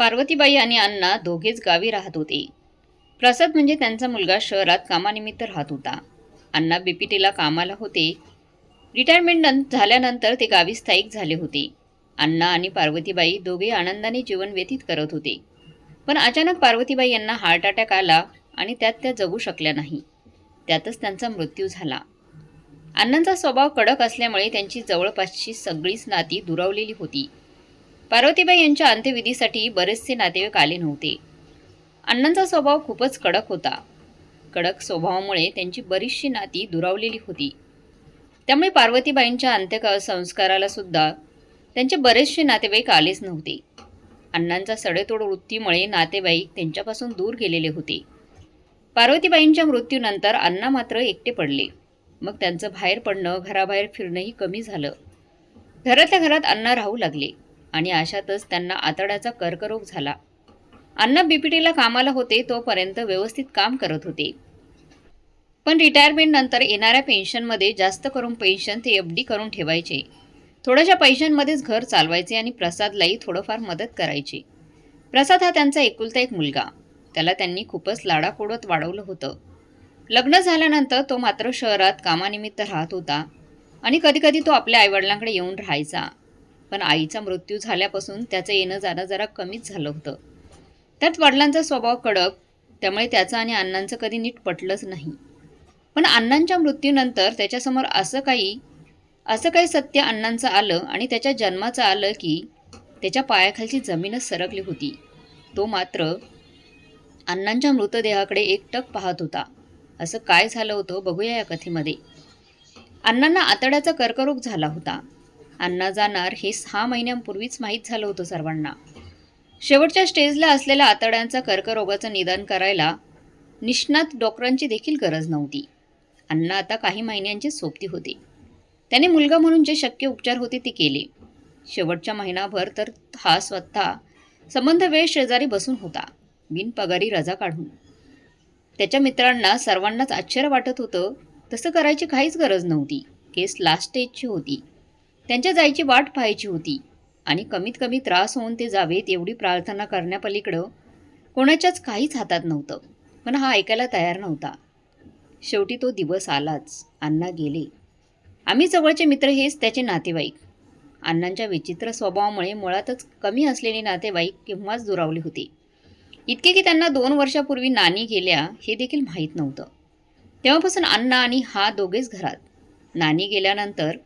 पार्वतीबाई आणि अण्णा दोघेच गावी राहत होते. प्रसाद म्हणजे त्यांचा मुलगा शहरात कामानिमित्त राहत होता. अण्णा बीपीटीला कामाला होते. रिटायरमेंट झाल्यानंतर ते गावी स्थायिक झाले होते. अण्णा आणि पार्वतीबाई दोघे आनंदाने जीवन व्यतीत करत होते. पण अचानक पार्वतीबाई यांना हार्ट अटॅक आला आणि त्यात त्या जगू शकल्या नाही. त्यातच त्यांचा मृत्यू झाला. अण्णांचा स्वभाव कडक असल्यामुळे त्यांची जवळपासची सगळीच नाती दुरावलेली होती. पार्वतीबाई यांच्या अंत्यविधीसाठी बरेचसे नातेवाईक आले नव्हते. अण्णांचा स्वभाव खूपच कडक होता. कडक स्वभावामुळे त्यांची बरीचशी नाती दुरावलेली होती. त्यामुळे पार्वतीबाईंच्या अंत्यका संस्काराला सुद्धा त्यांचे बरेचसे नातेवाईक आलेच नव्हते. अण्णांचा सडेतोड वृत्तीमुळे नातेवाईक त्यांच्यापासून दूर गेलेले होते. पार्वतीबाईंच्या मृत्यूनंतर अण्णा मात्र एकटे पडले. मग त्यांचं बाहेर पडणं घराबाहेर फिरणंही कमी झालं. घरातल्या घरात अण्णा राहू लागले. आणि अशातच त्यांना आतड्याचा कर्करोग झाला. अण्णा बीपीटीला कामाला होते तोपर्यंत व्यवस्थित काम करत होते. पण रिटायरमेंट नंतर येणाऱ्या पेन्शनमध्ये जास्त करून पेन्शन ते एफ डी करून ठेवायचे. थोड्याशा पैशांमध्येच घर चालवायचे आणि प्रसादलाही थोडंफार मदत करायची. प्रसाद हा त्यांचा एकुलता एक मुलगा. त्याला त्यांनी खूपच लाडाकोडत वाढवलं होतं. लग्न झाल्यानंतर तो मात्र शहरात कामानिमित्त राहत होता आणि कधीकधी तो आपल्या आईवडिलांकडे येऊन राहायचा. पण आईचा मृत्यू झाल्यापासून त्याचं येणं जाणं जरा कमीच झालं होतं. त्यात वडिलांचा स्वभाव कडक त्यामुळे त्याचं आणि अण्णांचं कधी नीट पटलंच नाही. पण अण्णांच्या मृत्यूनंतर त्याच्यासमोर असं काही असं काही सत्य अण्णांचं आलं आणि त्याच्या जन्माचं आलं की त्याच्या पायाखालची जमीनच सरकली होती. तो मात्र अण्णांच्या मृतदेहाकडे एकटक पाहत होता. असं काय झालं होतं बघूया या कथेमध्ये. अण्णांना आतड्याचा कर्करोग झाला होता. अण्णा जाणार हे सहा महिन्यांपूर्वीच माहीत झालं होतं सर्वांना. शेवटच्या स्टेजला असलेल्या आतड्यांचा कर्करोगाचं निदान करायला निष्णात डॉक्टरांची देखील गरज नव्हती. अण्णा आता काही महिन्यांची सोबती होते. त्याने मुलगा म्हणून जे शक्य उपचार होते ते केले. शेवटच्या महिनाभर तर हा स्वतः संबंध वेळ शेजारी बसून होता बिनपगारी रजा काढून. त्याच्या मित्रांना सर्वांनाच आश्चर्य वाटत होतं तसं करायची काहीच गरज नव्हती. केस लास्ट स्टेजची होती. त्यांच्या जायची वाट पाहायची होती. आणि कमीत कमी त्रास होऊन ते जावेत एवढी प्रार्थना करण्यापलीकडं कोणाच्याच काहीच हातात नव्हतं. पण हा ऐकायला तयार नव्हता. शेवटी तो दिवस आलाच. अण्णा गेले. आम्ही जवळचे मित्र हेच त्याचे नातेवाईक. अण्णांच्या विचित्र स्वभावामुळे मुळातच कमी असलेले नातेवाईक केव्हाच दुरावले होते. इतके की त्यांना दोन वर्षापूर्वी नानी गेल्या हे देखील माहीत नव्हतं. तेव्हापासून अण्णा आणि हा दोघेच घरात. नानी गेल्यानंतर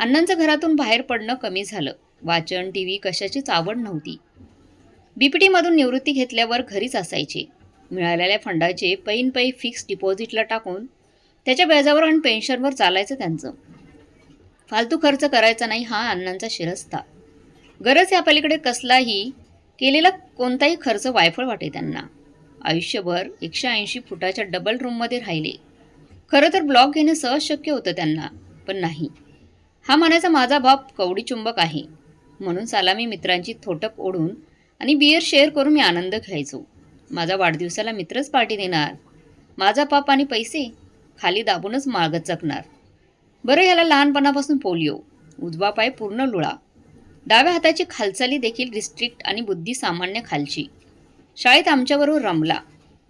अण्णांचं घरातून बाहेर पडणं कमी झालं. वाचन टी व्ही कशाचीच आवड नव्हती. बीपीटीमधून निवृत्ती घेतल्यावर घरीच असायचे. मिळालेल्या फंडाचे पैन पै फिक्स डिपॉझिटला टाकून त्याच्या व्याजावर आणि पेन्शनवर चालायचं त्यांचं. फालतू खर्च करायचा नाही हा अण्णांचा शिरस्ता. गरज या पलीकडे कसलाही केलेला कोणताही खर्च वायफळ वाटे त्यांना. आयुष्यभर एकशे ऐंशी फुटाच्या डबल रूममध्ये राहिले. खरं तर ब्लॉक घेणं सहज शक्य होतं त्यांना पण नाही. हा म्हणायचा माझा बाप कवडी चुंबक आहे. म्हणून सालामी मित्रांची थोटक ओढून आणि बियर शेअर करून मी आनंद घ्यायचो. माझा वाढदिवसाला मित्रच पार्टी देणार. माझा पाप आणि पैसे खाली दाबूनच मागत चकणार बरं ह्याला लहानपणापासून पोलिओ उजवा पाय पूर्ण लुळा. डाव्या हाताची खालचाली देखील रिस्ट्रिक्ट आणि बुद्धी सामान्य खालची. शाळेत आमच्याबरोबर रमला.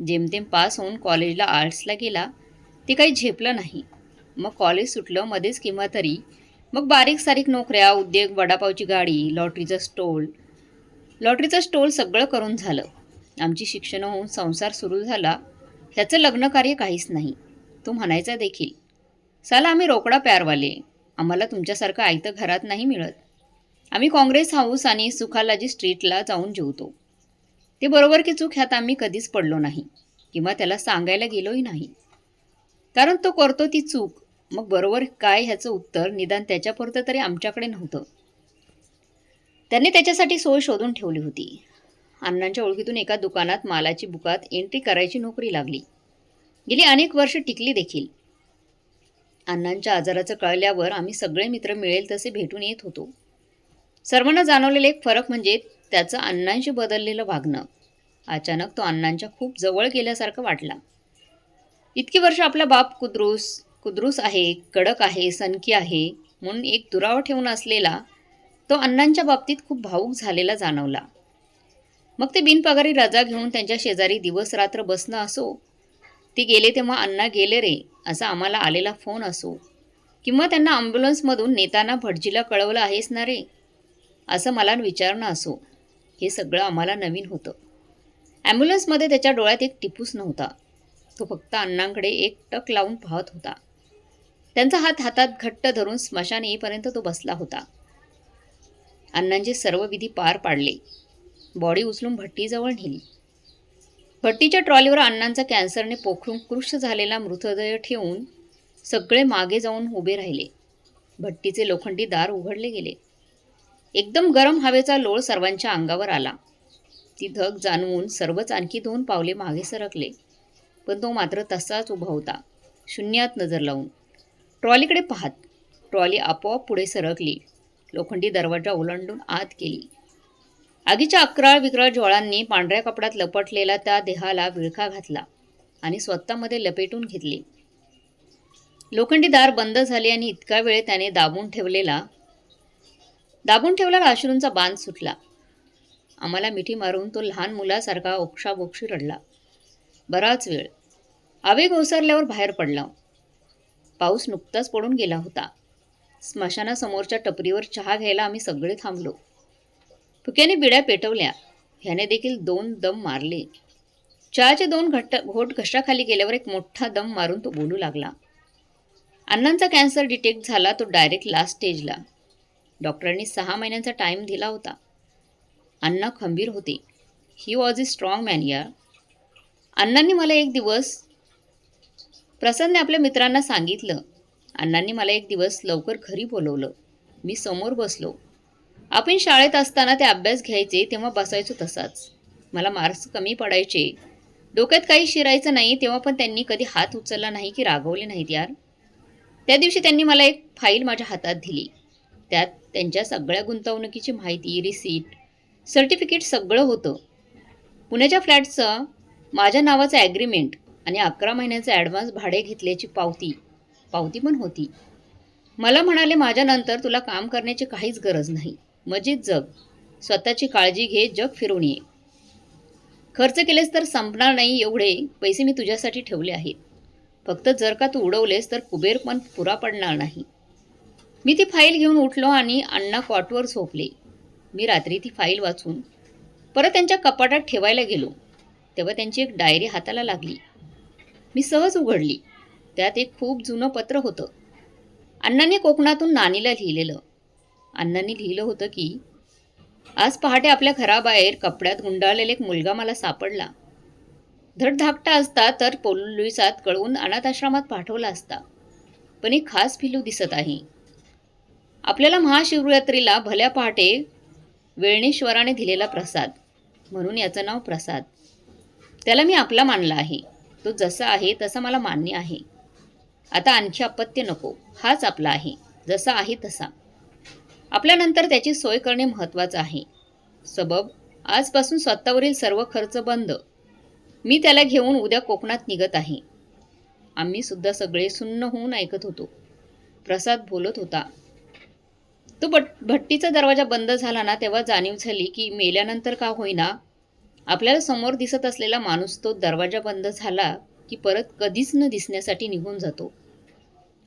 जेमतेम पास होऊन कॉलेजला आर्ट्सला गेला ते काही झेपलं नाही. मग कॉलेज सुटलं मध्येच किंवा तरी मग बारीक सारीक नोकऱ्या उद्योग वडापावची गाडी लॉटरीचं स्टोल. लॉटरीचं स्टोल सगळं करून झालं. आमची शिक्षणं होऊन संसार सुरू झाला. ह्याचं लग्नकार्य काहीच नाही. तो म्हणायचा देखील. साला आम्ही रोकडा प्यारवाले. आम्हाला तुमच्यासारखं आयतं घरात नाही मिळत. आम्ही काँग्रेस हाऊस आणि सुखालाजी स्ट्रीटला जाऊन जेवतो. ते बरोबर की चूक ह्यात आम्ही कधीच पडलो नाही. किंवा त्याला सांगायला गेलोही नाही. कारण तो करतो ती चूक. मग बरोबर काय ह्याचं उत्तर? निदान त्याच्यापुरतं तरी आमच्याकडे नव्हतं. त्यांनी त्याच्यासाठी सोय शोधून ठेवली होती. अण्णांच्या ओळखीतून एका दुकानात मालाची बुकात एंट्री करायची नोकरी लागली. गेली अनेक वर्ष टिकली देखील. अण्णांच्या आजाराचं कळल्यावर आम्ही सगळे मित्र मिळेल तसे भेटून येत होतो. सर्वांना जाणवलेला एक फरक म्हणजे त्याचं अण्णांशी बदललेलं वागणं. अचानक तो अण्णांच्या खूप जवळ गेल्यासारखं वाटला. इतकी वर्ष आपला बाप कुद्रूस कुद्रूस आहे कडक आहे सनकी आहे म्हणून एक दुरावा ठेवून असलेला तो अण्णांच्या बाबतीत खूप भावूक झालेला जाणवला. मग ते बिनपगारी रजा घेऊन त्यांच्या शेजारी दिवस रात्र बसणं असो ते गेले तेव्हा अण्णा गेले रे असा आम्हाला आलेला फोन असो किंवा त्यांना ॲम्ब्युलन्समधून नेताना भटजीला कळवलं आहेस ना रे असं मला विचारणं असो हे सगळं आम्हाला नवीन होतं. ॲम्ब्युलन्समध्ये त्याच्या डोळ्यात एक टिपूस नव्हता. तो फक्त अण्णांकडे एक टक लावून पाहत होता. त्यांचा हात हातात घट्ट धरून स्मशान येईपर्यंत तो बसला होता. अण्णांचे सर्व विधी पार पाडले. बॉडी उचलून भट्टीजवळ नेली. भट्टीच्या ट्रॉलीवर अण्णांचा कॅन्सरने पोखरून कृश झालेला मृतदेह ठेवून सगळे मागे जाऊन उभे राहिले. भट्टीचे लोखंडी दार उघडले गेले. एकदम गरम हवेचा लोळ सर्वांच्या अंगावर आला. ती धग जाणवून सर्वच आणखी दोन पावले मागे सरकले. पण तो मात्र तसाच उभा होता. शून्यात नजर लावून. ट्रॉलीकडे पाहत. ट्रॉली आपोआप पुढे सरकली. लोखंडी दरवाजा ओलांडून आत गेली. आगीच्या अकराळ विक्राळ ज्वाळांनी पांढऱ्या कपड्यात लपटलेला त्या देहाला विळखा घातला आणि स्वतःमध्ये लपेटून घेतली. लोखंडी दार बंद झाले आणि इतका वेळ त्याने दाबून ठेवलेला दाबून ठेवलेला अश्रूंचा बांध सुटला. आम्हाला मिठी मारून तो लहान मुलासारखा ओक्षाबोक्षी रडला. बराच वेळ. आवेग ओसरल्यावर बाहेर पडला. पाऊस नुकताच पडून गेला होता. स्मशानासमोरच्या टपरीवर चहा घ्यायला आम्ही सगळे थांबलो. फुक्याने बिड्या पेटवल्या. ह्याने देखील दोन दम मारले. चहाचे दोन घट्ट घोट घशाखाली गेल्यावर एक मोठा दम मारून तो बोलू लागला. अण्णांचा कॅन्सर डिटेक्ट झाला तो डायरेक्ट लास्ट स्टेजला. डॉक्टरांनी सहा महिन्यांचा टाईम दिला होता. अण्णा खंबीर होते. He was a strong man यार अण्णांनी मला एक दिवस प्रसादने आपल्या मित्रांना सांगितलं. अण्णांनी मला एक दिवस लवकर घरी बोलवलं. मी समोर बसलो. आपण शाळेत असताना ते अभ्यास घ्यायचे तेव्हा बसायचो तसाच. मला मार्क्स कमी पडायचे. डोक्यात काही शिरायचं नाही तेव्हा पण त्यांनी कधी हात उचलला नाही की रागवले नाहीत यार. त्या दिवशी त्यांनी मला एक फाईल माझ्या हातात दिली. त्यात त्यांच्या सगळ्या गुंतवणुकीची माहिती रिसीट सर्टिफिकेट सगळं होतं. पुण्याच्या फ्लॅटचं माझ्या नावाचं ॲग्रीमेंट आणि अकरा महिन्याचं ॲडव्हान्स भाडे घेतल्याची पावती. पावती पण होती. मला म्हणाले माझ्यानंतर तुला काम करण्याची काहीच गरज नाही. मजेत जग. स्वतःची काळजी घे जग फिरून ये. खर्च केलेस तर संपणार नाही एवढे. पैसे मी तुझ्यासाठी ठेवले आहेत. फक्त जर का तू उडवलेस तर कुबेर पण पुरा पडणार नाही. मी ती फाईल घेऊन उठलो आणि अण्णा कॉटवर झोपले. मी रात्री ती फाईल वाचून परत त्यांच्या कपाटात ठेवायला गेलो. तेव्हा त्यांची एक डायरी हाताला लागली. मी सहज उघडली. त्यात एक खूप जुनं पत्र होतं. अण्णांनी कोकणातून नानीला लिहिलेलं. अण्णांनी लिहिलं होतं की आज पहाटे आपल्या घराबाहेर कपड्यात गुंडाळलेला एक मुलगा मला सापडला. धडधाकटा असता तर पोलिसात कळवून अनाथाश्रमात पाठवला असता. पण एक खास फिलू दिसत आहे. आपल्याला महाशिवरात्रीला भल्या पहाटे वेळणेश्वराने दिलेला प्रसाद. म्हणून याचं नाव प्रसाद. त्याला मी आपला मानला आहे. तो जसा आहे तसा मला मान्य आहे. आता आणखी अपत्य नको. हाच आपला आहे. जसा आहे तसा. आपल्यानंतर त्याची सोय करणे महत्त्वाचं आहे. सबब आजपासून स्वतःवरील सर्व खर्च बंद. मी त्याला घेऊन उद्या कोकणात निघत आहे. आम्ही सुद्धा सगळे सुन्न होऊन ऐकत होतो. प्रसाद बोलत होता. तो भट भट्टीचा दरवाजा बंद झाला ना तेव्हा जाणीव झाली की मेल्यानंतर का होईना आपल्याला समोर दिसत असलेला माणूस तो दरवाजा बंद झाला की परत कधीच न दिसण्यासाठी निघून जातो.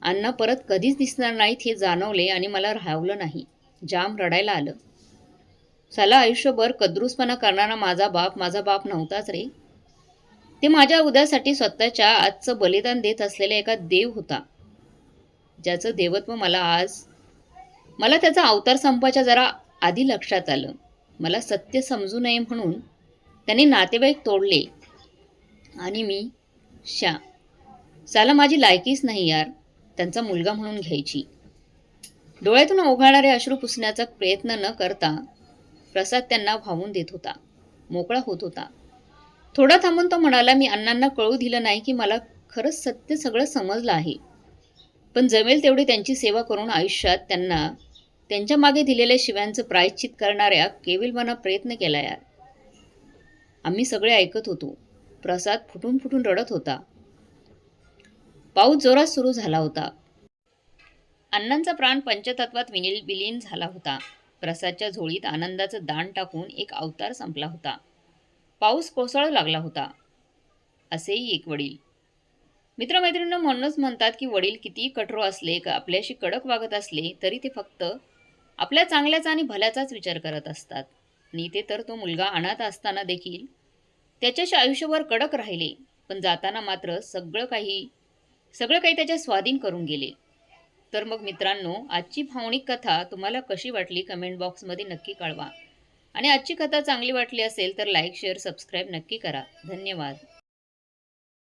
अण्णा परत कधीच दिसणार नाहीत हे जाणवले आणि मला राहवलं नाही. जाम रडायला आलं. साला आयुष्यभर कद्रूसपणा करणारा माझा बाप माझा बाप नव्हताच रे. ते माझ्या उद्यासाठी स्वतःच्या आजचं बलिदान देत असलेला एका देव होता. ज्याचं देवत्व मला आज मला त्याचा अवतार संपाच्या जरा आधी लक्षात आलं. मला सत्य समजू नये म्हणून त्यांनी नातेवाईक तोडले. आणि मी शा साला माझी लायकीच नाही यार त्यांचा मुलगा म्हणून घ्यायची. डोळ्यातून ओघळणारे अश्रू पुसण्याचा प्रयत्न न करता प्रसाद त्यांना व्हावून देत होता मोकळा होत होता. थोडा थांबून तो म्हणाला मी अण्णांना कळू दिलं नाही की मला खरंच सत्य सगळं समजलं आहे. पण जमेल तेवढी त्यांची सेवा करून आयुष्यात त्यांना त्यांच्या मागे दिलेल्या शिव्यांचं प्रायश्चित करणाऱ्या केविलवाना प्रयत्न केला यार. आम्ही सगळे ऐकत होतो. प्रसाद फुटून फुटून रडत होता. पाऊस जोरात सुरू झाला होता. अण्णांचा प्राण पंचतत्वात विनिल विलीन झाला होता. प्रसादच्या झोळीत आनंदाचं दान टाकून एक अवतार संपला होता. पाऊस कोसळू लागला होता. असेही एक वडील. मित्रमैत्रिणींना म्हणूनच म्हणतात की वडील कितीही कठोर असले का आपल्याशी कडक वागत असले तरी ते फक्त आपल्या चांगल्याचा आणि भल्याचाच विचार करत असतात. आणि ते तर तो मुलगा अनाथ असताना देखील त्याच्याशी आयुष्यभर कडक राहिले. पण जाताना मात्र सगळं काही सगळं काही त्याच्या स्वाधीन करून गेले. तर मग मित्रांनो आजची भावनिक कथा तुम्हाला कशी वाटली कमेंट बॉक्समध्ये नक्की कळवा. आणि आजची कथा चांगली वाटली असेल तर लाईक शेअर सबस्क्राईब नक्की करा. धन्यवाद.